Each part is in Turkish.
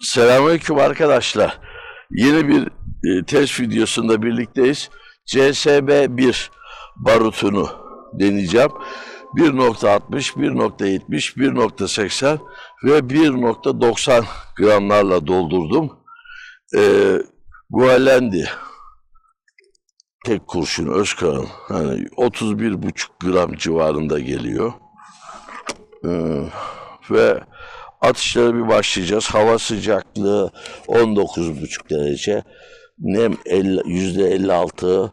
Selamünaleyküm arkadaşlar. Yeni bir e, test videosunda birlikteyiz. CSB1 barutunu deneyeceğim. 1.60, 1.70, 1.80 ve 1.90 gramlarla doldurdum. E, Gualendi tek kurşun Özkan'ın hani 31,5 gram civarında geliyor. E, ve atışlara bir başlayacağız. Hava sıcaklığı 19,5 derece. Nem 50, %56.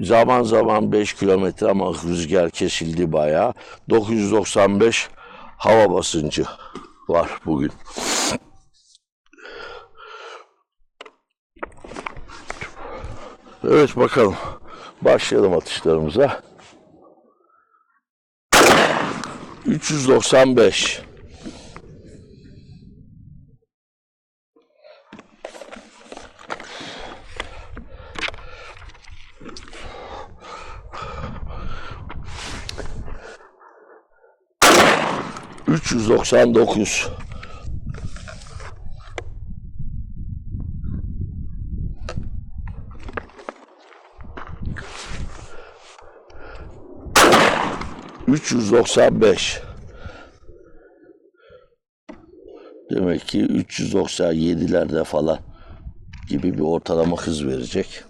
Zaman zaman 5 kilometre ama rüzgar kesildi bayağı. 995 hava basıncı var bugün. Evet bakalım. Başlayalım atışlarımıza. 395 399 395 Demek ki 397'lerde falan gibi bir ortalama hız verecek.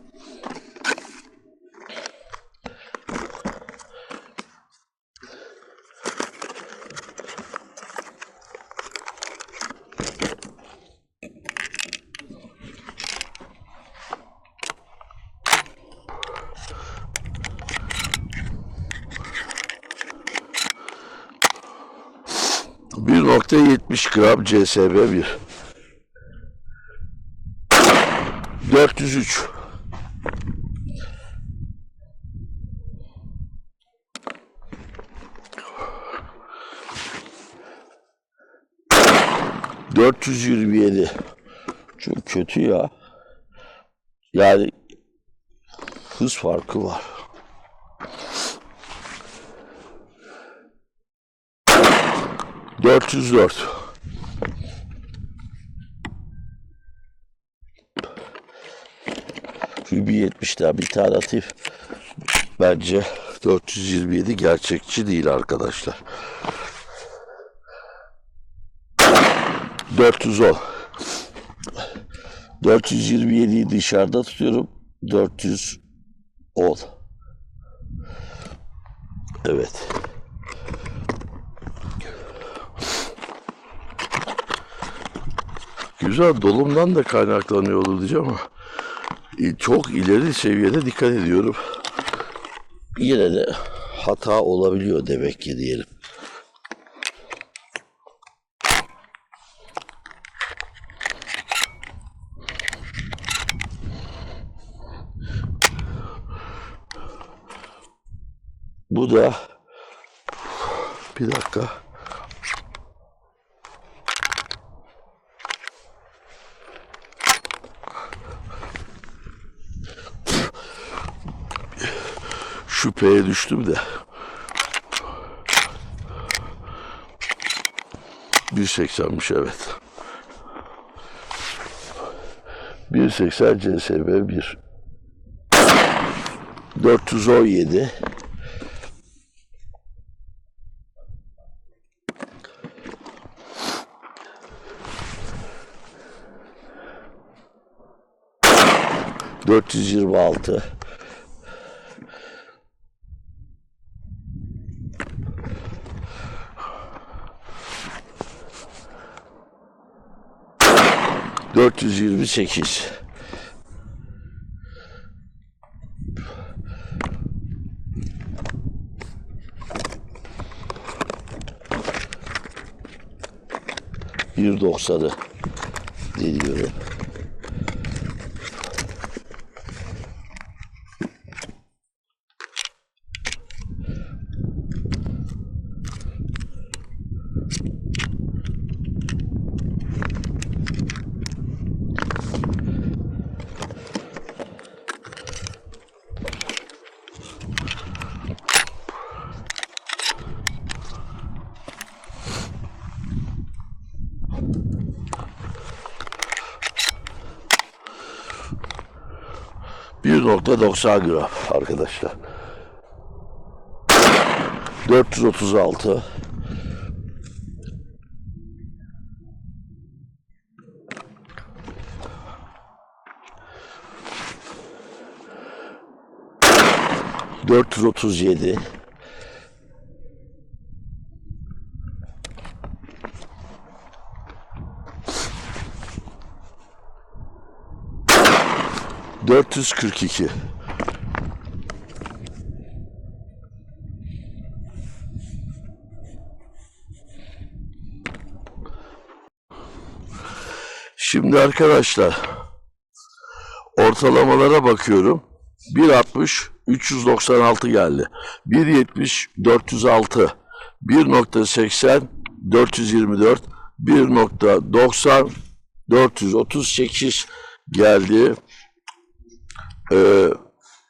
Bir nokta yetmiş gram CSB 1. 403. Dört yüz yirmi yedi. Çok kötü ya. Yani hız farkı var. 404. Şu bir 70 daha bir atayım. Bence 427 gerçekçi değil arkadaşlar. 410. 427'yi dışarıda tutuyorum. 410. Evet. Güzel dolumdan da kaynaklanıyor diyeceğim ama e, çok ileri seviyede dikkat ediyorum. Yine de hata olabiliyor demek ki diyelim. Bu da bir dakika. Şüpheye düştüm de. 1.80'miş evet. 1.80 CSB 1. 417. Dört yüz yirmi altı. 1.90 gram arkadaşlar. 436 437 442 Şimdi arkadaşlar ortalamalara bakıyorum. 1.60 396 geldi. 1.70 406 1.80 424 1.90 438 geldi. Ee,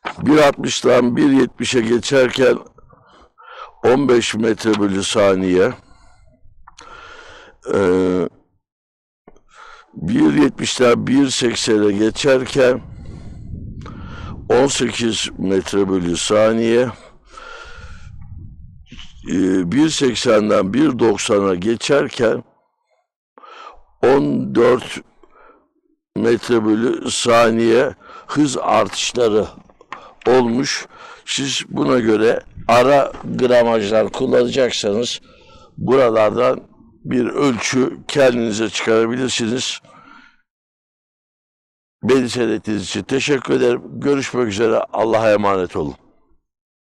1.60'dan 1.70'e geçerken 15 metre bölü saniye. Ee, 1.70'den 1.80'e geçerken 18 metre bölü saniye. Ee, 1.80'den 1.90'a geçerken 14 metre bölü saniye hız artışları olmuş. Siz buna göre ara gramajlar kullanacaksanız buralardan bir ölçü kendinize çıkarabilirsiniz. Beni seyrettiğiniz için teşekkür ederim. Görüşmek üzere. Allah'a emanet olun.